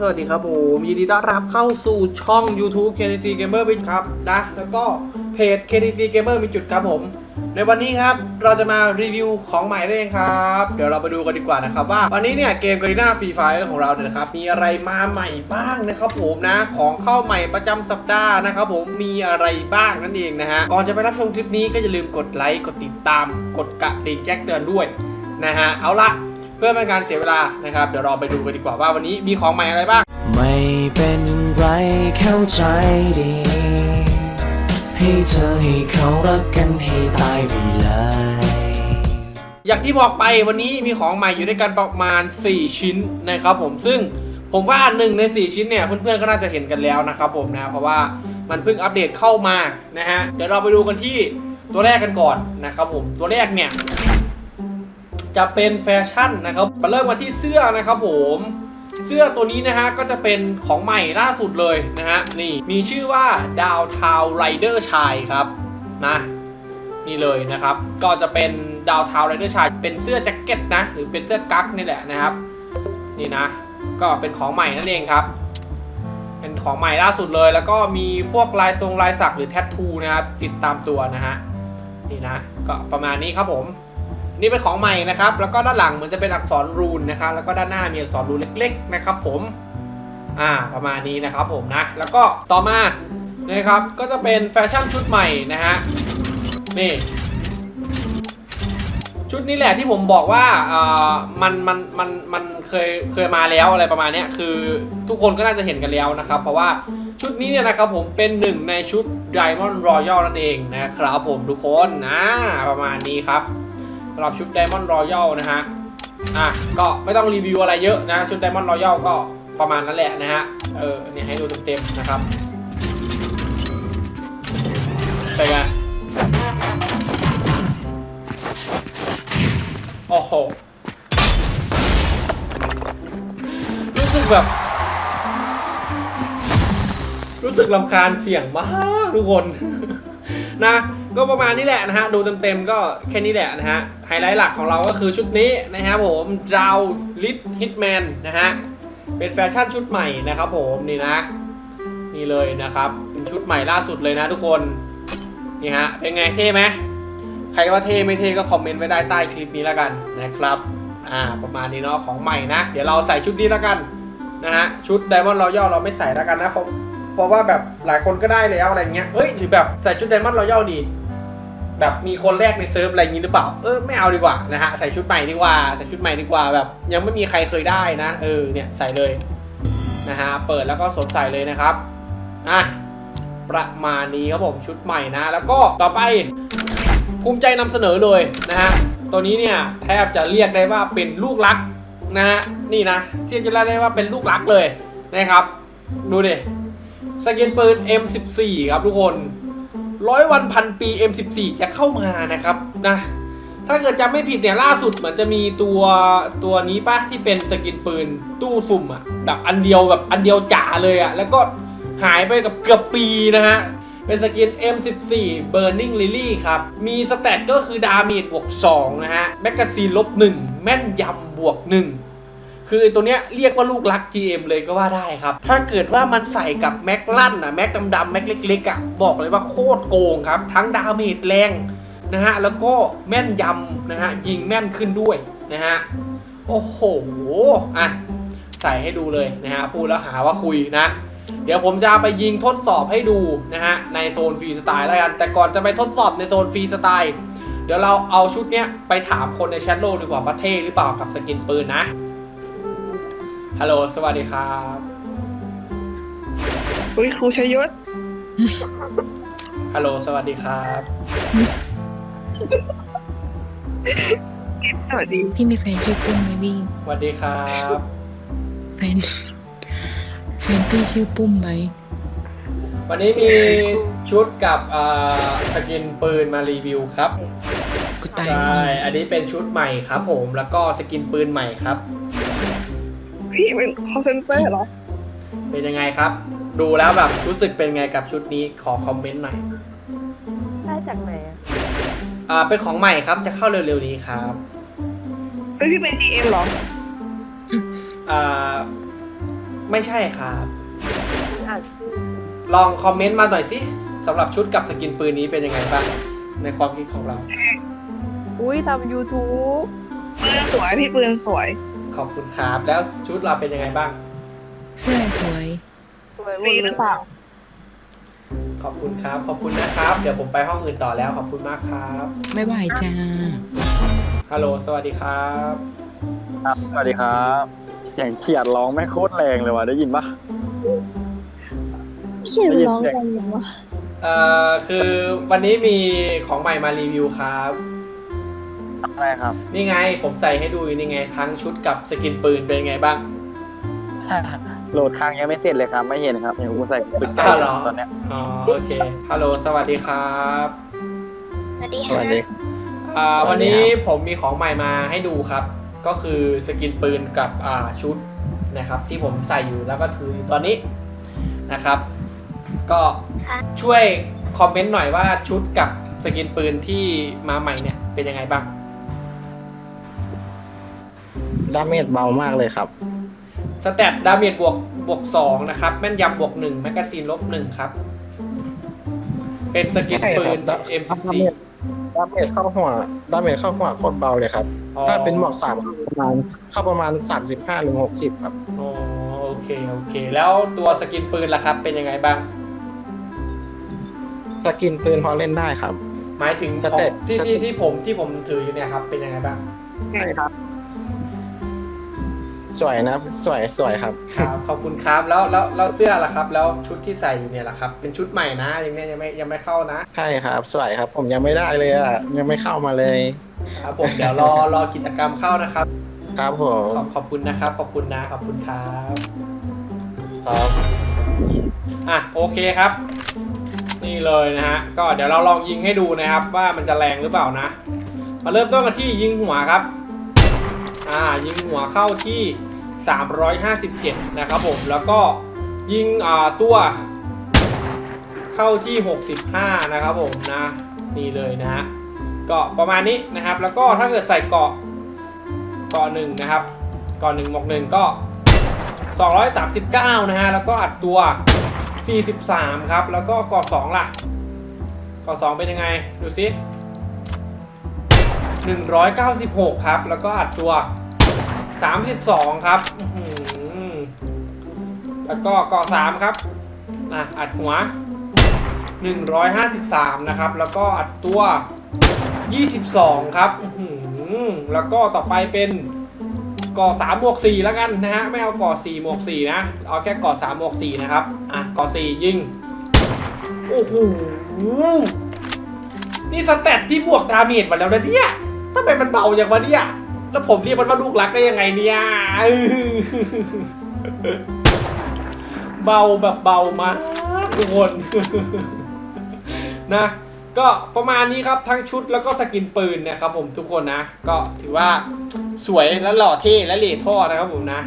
สวัสดีครับผมยินดีต้อนรับเข้าสู่ช่อง YouTube KTC Gamer วิครับนะแล้วก็เพจ KTC Gamer มีจุดครับผม ในวันนี้ครับเราจะมารีวิวของใหม่นั่นเองครับ เดี๋ยวเราไปดูกันดีกว่านะครับว่าวันนี้เนี่ยเกม Garena Free Fire ของเราเนี่ยนะครับมีอะไรมาใหม่บ้างนะครับผมนะของเข้าใหม่ประจำสัปดาห์นะครับผมมีอะไรบ้างนั่นเองนะฮะก่อนจะไปรับชมคลิปนี้ก็อย่าลืมกดไลค์กดติดตาม กดกระดิ่งแจ้งเตือนด้วยนะฮะเอาละ เพื่อไม่เป็นการเสียเวลานะครับเดี๋ยวเราไปดูกันดีกว่าว่าวันนี้มีของใหม่อะไรบ้าง ไม่เป็นไรเข้าใจดี ให้เธอให้เขารักกันให้ตายไปเลย อย่างที่บอกไปวันนี้มีของใหม่อยู่ด้วยกันประมาณ 4 ชิ้นนะครับผมซึ่งผมว่าหนึ่งใน 4 ชิ้นเนี่ยเพื่อนๆก็น่าจะเห็นกันแล้วนะครับผมนะเพราะว่ามันเพิ่งอัปเดตเข้ามานะฮะเดี๋ยวเราไปดูกันที่ตัวแรกกันก่อนนะครับผมตัวแรกเนี่ย จะเป็นแฟชั่นนะครับมาเริ่มกันที่เสื้อนะครับผมเสื้อตัวนี้นะฮะก็จะเป็นของใหม่ล่าสุดเลยนะฮะนี่มีชื่อว่าดาวทาวไรเดอร์ชายครับนะนี่เลยนะครับ ก็จะเป็นดาวเทาไรเดอร์ชายเป็นเสื้อแจ็คเก็ตนะ หรือเป็นเสื้อกั๊กนี่แหละนะครับ นี่นะ ก็เป็นของใหม่นั่นเองครับ เป็นของใหม่ล่าสุดเลย แล้วก็มีพวกลายทรงลายสักหรือแทททูนะครับ ติดตามตัวนะฮะนี่นะ ก็ประมาณนี้ครับผม นี่เป็นของใหม่นะครับ แล้วก็ด้านหลังเหมือนจะเป็นอักษรรูนนะครับ แล้วก็ด้านหน้ามีอักษรรูนเล็ก ๆ นะครับ ผม อ่า ประมาณนี้นะครับผมนะ แล้วก็ต่อมานะครับ ก็จะเป็นแฟชั่นชุดใหม่นะฮะ นี่ ชุดนี้แหละที่ผมบอกว่าอ่ามัน มัน มัน มันเคย เคยมาแล้วอะไรประมาณเนี้ย คือทุกคนก็น่าจะเห็นกันแล้วนะครับ เพราะว่าชุดนี้เนี่ยนะครับผมเป็นหนึ่งในชุด Diamond Royal นั่นเองนะครับผมทุกคนนะประมาณนี้ครับ สำหรับชุด Diamond Royal นะฮะ อะ ก็ไม่ต้องรีวิวอะไรเยอะนะ ชุด Diamond Royal ก็ประมาณนั้นแหละนะฮะ เออ เนี่ยให้ดูเต็มๆนะครับเป็นไงโอ้โห รู้สึกแบบ รู้สึกลำคาญเสียงมากทุกคน นะ ก็ประมาณนี้แหละนะฮะ ดูเต็มๆก็แค่นี้แหละนะฮะ ไฮไลท์หลักของเราก็คือชุดนี้นะครับผมดาวลิทฮิตแมนนะฮะ เป็นแฟชั่นชุดใหม่นะครับผมนี่นะ นี่เลยนะครับ เป็นชุดใหม่ล่าสุดเลยนะทุกคน นี่ฮะ เป็นไงเท่ไหมใครว่าเท่ไม่เท่ก็คอมเมนต์ไว้ได้ใต้คลิปนี้แล้วกันนะครับ อ่า ประมาณนี้เนาะของใหม่นะ เดี๋ยวเราใส่ชุดนี้แล้วกันนะฮะ ชุด Diamond Royal เราไม่ใส่แล้วกันนะเพราะเพราะว่าแบบหลายคนก็ได้แล้วอะไรเงี้ยเอ้ยหรือแบบใส่ชุด Diamond Royal ดี แบบมีคนแรกในเซิร์ฟอะไรอย่างนี้หรือเปล่า เออไม่เอาดีกว่านะฮะใส่ชุดใหม่ดีกว่าใส่ชุดใหม่ดีกว่าแบบ ยังไม่มีใครเคยได้นะ เออเนี่ยใส่เลยนะฮะเปิดแล้วก็สวมใส่เลยนะครับอะประมาณนี้ครับผมชุดใหม่นะ แล้วก็ต่อไปภูมิใจนำเสนอเลยนะฮะตัวนี้เนี่ยแทบจะเรียกได้ว่าเป็นลูกรักนะฮะนี่นะเทียบจะเรียกได้ว่าเป็นลูกรักเลยนะครับ ดูดิสกินปืน M14 ครับทุกคน ร้อยวันพันปี M14 จะเข้ามานะครับนะถ้าเกิดจำไม่ผิดเนี่ยล่าสุดเหมือนจะมีตัวตัวนี้ปะที่เป็นสกินปืนตู้สุ่มอะแบบอันเดียวแบบอันเดียวจ๋าเลยอะแล้วก็หายไปกับเกือบปีนะฮะ เป็นสกิน M14 Burning Lily ครับ มีสแตทก็คือดาเมจบวก 2 นะฮะ แมกกาซีนลบ 1 แม่นยำบวก 1 คือไอตัวเนี้ยเรียกว่าลูกรัก GM เลยก็ว่าได้ครับ ถ้าเกิดว่ามันใส่กับแม็กลั่นอะแม็กดำๆแม็กเล็กๆอะบอกเลยว่าโคตรโกงครับ ทั้งดาเมจแรงนะฮะแล้วก็แม่นยำนะฮะยิงแม่นขึ้นด้วยนะฮะโอ้โหอะใส่ให้ดูเลยนะฮะพูดแล้วหาว่าคุยนะ เดี๋ยวผมจะไปยิงทดสอบให้ดูนะฮะในโซนฟรีสไตล์แล้วกัน แต่ก่อนจะไปทดสอบในโซนฟรีสไตล์เดี๋ยวเราเอาชุดเนี้ยไปถามคนในแชทโลกดีกว่าว่าเท่หรือเปล่ากับสกินปืนนะ ฮัลโหล สวัสดีครับอุ้ยครูชยศฮัลโหล สวัสดีครับ สวัสดีพี่มีแฟนชื่อปุ้มไหมพี่สวัสดีครับ แฟนแฟนพี่ชื่อปุ้มไหมวันนี้มีชุดกับอ่าสกินปืนมารีวิวครับ กูตายใช่ อันนี้เป็นชุดใหม่ครับผม แล้วก็สกินปืนใหม่ครับ พี่เป็นคอเซนเตอร์เหรอ เป็นยังไงครับ ดูแล้วแบบรู้สึกเป็นไงกับชุดนี้ขอคอมเมนต์หน่อยได้จากไหนอะอ่าเป็นของใหม่ครับจะเข้าเร็วๆนี้ครับเอ้ยพี่เป็น GM เหรอ อ่าไม่ใช่ครับ อ่านชื่อลองคอมเมนต์มาหน่อยสิสำหรับชุดกับสกินปืนนี้เป็นยังไงบ้างในความคิดของเรา อุ้ยทำ YouTube ปืนสวยพี่ปืนสวย ขอบคุณครับ แล้วชุดเราเป็นยังไงบ้างเสื้อสวย สวยหฟมรีดหเลรืยอเปล่า ขอบคุณครับ ขอบคุณนะครับ เดี๋ยวผมไปห้องอื่นต่อแล้ว ขอบคุณมากครับบ๊ายบายจ้า ฮัลโหล สวัสดีครับ ครับสวัสดีครับเสียงเขียดร้องไม่งโคตรแรงเลยว่ะได้ยินปะเขียนร้องกันยังวะ เอ่อ คือวันนี้มีของใหม่มารีวิวครับ อะไรครับ นี่ไงผมใส่ให้ดูอยู่นี่ไง ทั้งชุดกับสกินปืนเป็นไงบ้าง โหลดค้างยังไม่เสร็จเลยครับ ไม่เห็นครับเห็นกูใส่สุดใจอ้าวเหรอ ตอนเนี้ยอ๋อโอเคฮัลโหลสวัสดีครับสวัสดีสค่ะวัสดี อ่าวันนี้ผมมีของใหม่มาให้ดูครับ ก็คือสกินปืนกับอ่าชุดนะครับ ที่ผมใส่อยู่แล้วก็ถืออยู่ตอนนี้นะครับ ก็ช่วยคอมเมนต์หน่อยว่าชุดกับสกินปืนที่มาใหม่เนี่ยเป็นยังไงบ้าง ดาเมจเบามากเลยครับ สแตทดาเมจบวกบวก2นะครับ แม่นยำบวก1แมกกาซีนลบ1ครับ เป็นสกินปืน ใช่ครับ M14 ดาเมจเข้าหัวดาเมจเข้าหัวโคตรเบาเลยครับ อ๋อ ถ้าเป็นหมวกสามประมาณเข้าประมาณสามสิบห้าถึงหกสิบครับ อ๋อโอเค โอเค แล้วตัวสกินปืนล่ะครับ เป็นยังไงบ้าง สกินปืนพอเล่นได้ครับ หมายถึงสของเต็ปที่สเต็ที่ปที่ผมที่ผมถืออยู่เนี่ยครับ เป็นยังไงบ้าง ใช่ครับ สวยนะสวยสวยครับ ครับขอบคุณครับแล้วแล้วแล้วเสื้อล่ะครับ แล้วชุดที่ใส่อยู่เนี่ยล่ะครับ เป็นชุดใหม่นะยังเนี่ยยังไม่ยังไม่เข้านะ ใช่ครับ สวยครับ ผมยังไม่ได้เลยอะ ยังไม่เข้ามาเลย ครับผมเดี๋ยวรอรอกิจกรรมเข้านะครับครับผมขอบขอบคุณนะครับ ขอบคุณนะขอบคุณครับครับ อะโอเคครับ นี่เลยนะฮะก็เดี๋ยวเราลองยิงให้ดูนะครับ ว่ามันจะแรงหรือเปล่านะ มาเริ่มต้นกันที่ยิงหัวครับ อ่ายิงหัวเข้าที่ 357 นะครับผม แล้วก็ยิงอ่าตัวเข้าที่ 65 นะครับผมนะ นี่เลยนะฮะก็ประมาณนี้นะครับ แล้วก็ถ้าเกิดใส่เกาะเกาะหนึ่งนะครับเกาะหนึ่งหมกหนึ่งก็ 239 นะฮะ แล้วก็อัดตัว 43 ครับ แล้วก็เกาะ2ล่ะเกาะ2เป็นยังไง ดูสิ196 ครับ แล้วก็อัดตัว 32 ครับแล้วก็เกาะ3ครับอะอัดหัว 153 นะครับ แล้วก็อัดตัว 22 ครับแล้วก็ต่อไปเป็นกาะ3บวก4แล้วกันนะฮะไม่เอากาะ4บวก4นะเอาแค่กาะ3บวก4นะครับอะกาะ4ยิงโอ้โหนี่สแตทที่บวกดาเมจมาแล้วนะเนี่ยทำไมมันเบาอย่างวะเนี่ย แล้วผมเรียกมันว่าลูกรักได้ยังไงเนี่ยเบาแบบเบามากทุกคนนะก็ประมาณนี้ครับทั้งชุดแล้วก็สกินปืนนี่ยครับผมทุกคนนะ ก็ถือว่าสวยและหล่อเท่และเหล่ท่อนะครับผมนะ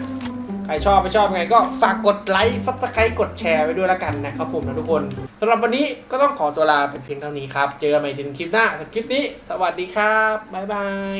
ใครชอบไม่ชอบไงก็ฝากกดไลค์ซับสไครต์กดแชร์ไว้ด้วยละกันนะครับผมนะทุกคนสำหรับวันนี้ก็ต้องขอตัวลาไปเพียงเท่านี้ครับ เจอกันใหม่ในคลิปหน้าสำหรับคลิปนี้ สวัสดีครับบ๊ายบาย